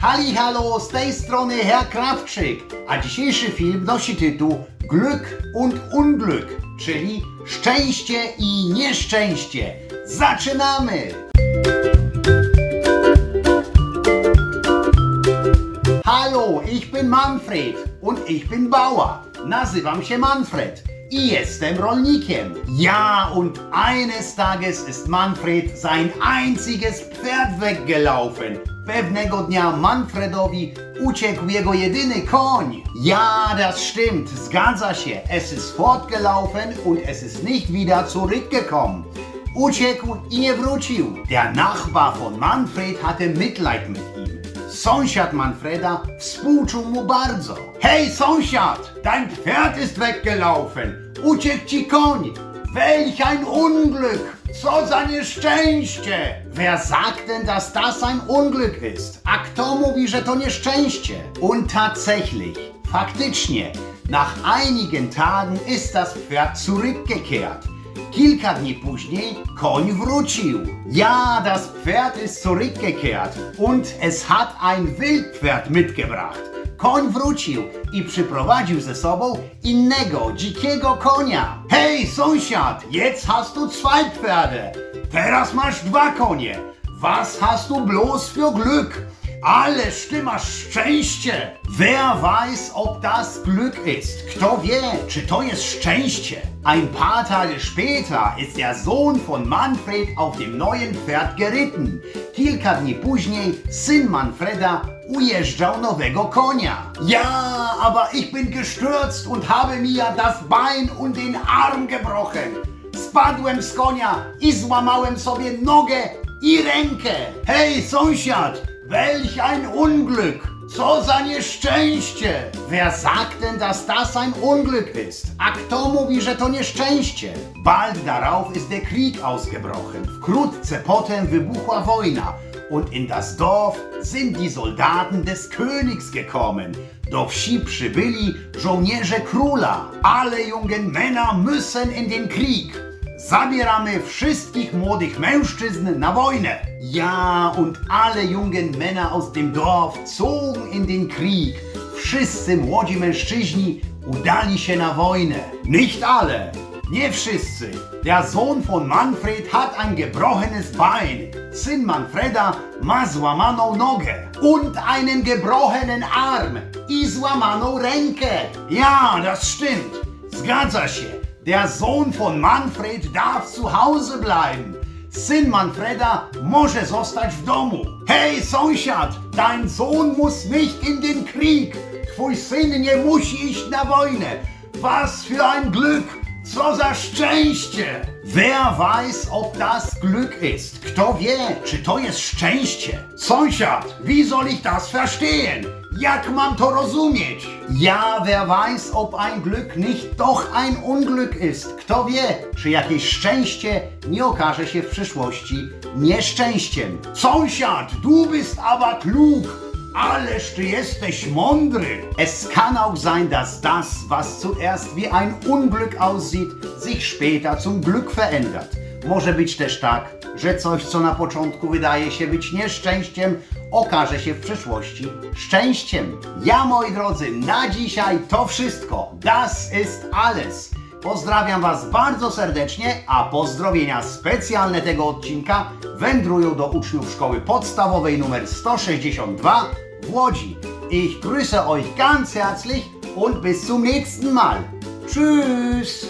Hali halo, z tej strony Herr Krawczyk, a dzisiejszy film nosi tytuł Glück und Unglück, czyli szczęście i nieszczęście. Zaczynamy! Hallo, ich bin Manfred und ich bin Bauer. Nazywam się Manfred i jestem rolnikiem. Ja, und eines Tages ist Manfred sein einziges Pferd weggelaufen. Pewnego dnia Manfredowi uciekł jego jedyny koń. Ja, das stimmt, zgadza się. Es ist fortgelaufen und es ist nicht wieder zurückgekommen. Uciekł i nie wrócił. Der Nachbar von Manfred hatte Mitleid mit ihm. Sąsiad Manfreda współczuł mu bardzo. Hej, sąsiad, dein Pferd ist weggelaufen. Uciekł ci koń. Welch ein Unglück! Co za nieszczęście! Wer sagt denn, dass das ein Unglück ist? A kto mówi, że to nieszczęście? Und tatsächlich, faktycznie, nach einigen Tagen ist das Pferd zurückgekehrt. Kilka dni później koń wrócił. Ja, das Pferd ist zurückgekehrt und es hat ein Wildpferd mitgebracht. Koń wrócił i przyprowadził ze sobą innego, dzikiego konia. Hej, sąsiad, jetzt hast du zwei Pferde. Teraz masz dwa konie. Was hast du bloß für Glück? Ty masz szczęście! Wer weiß, ob das Glück ist? Kto wie, czy to jest szczęście? Ein paar Tage später ist der Sohn von Manfred auf dem neuen Pferd geritten. Kilka dni później syn Manfreda ujeżdżał nowego konia. Ja, aber ich bin gestürzt und habe mir das Bein und den Arm gebrochen. Spadłem z konia i złamałem sobie nogę i rękę. Hej, welch ein Unglück! Co za nieszczęście! Wer sagt denn, dass das ein Unglück ist? A mówi, że to nieszczęście? Bald darauf ist der Krieg ausgebrochen. Wkrótce potem wybuchła wojna und in das Dorf sind die Soldaten des Königs gekommen. Do wsi przybyli żołnierze króla. Alle jungen Männer müssen in den Krieg. Zabieramy wszystkich młodych mężczyzn na wojnę. Ja und alle jungen Männer aus dem Dorf zogen in den Krieg. Wszyscy młodzi mężczyźni udali się na wojnę. Nicht alle, nie wszyscy. Der Sohn von Manfred hat ein gebrochenes Bein. Syn Manfreda ma złamaną nogę. Und einen gebrochenen Arm. I złamaną rękę. Ja, das stimmt. Zgadza się. Der Sohn von Manfred darf zu Hause bleiben. Syn Manfreda może zostać w domu. Hej, sąsiad, dein Sohn muss nicht in den Krieg. Twój syn nie musi iść na wojnę. Was für ein Glück! Co za szczęście! Wer weiß, ob das Glück ist? Kto wie, czy to jest szczęście? Sąsiad, wie soll ich das verstehen? Jak mam to rozumieć? Ja, wer weiß, ob ein Glück nicht doch ein Unglück ist? Kto wie, czy jakieś szczęście nie okaże się w przyszłości nieszczęściem? Sąsiad, du bist aber klug! Ależ ty jesteś mądry! Es kann auch sein, dass das, was zuerst wie ein Unglück aussieht, sich später zum Glück verändert. Może być też tak, że coś, co na początku wydaje się być nieszczęściem, okaże się w przyszłości szczęściem. Ja, moi drodzy, na dzisiaj to wszystko. Das ist alles. Pozdrawiam Was bardzo serdecznie, a pozdrowienia specjalne tego odcinka wędrują do uczniów szkoły podstawowej nr 162 w Łodzi. Ich grüße euch ganz herzlich und bis zum nächsten Mal. Tschüss!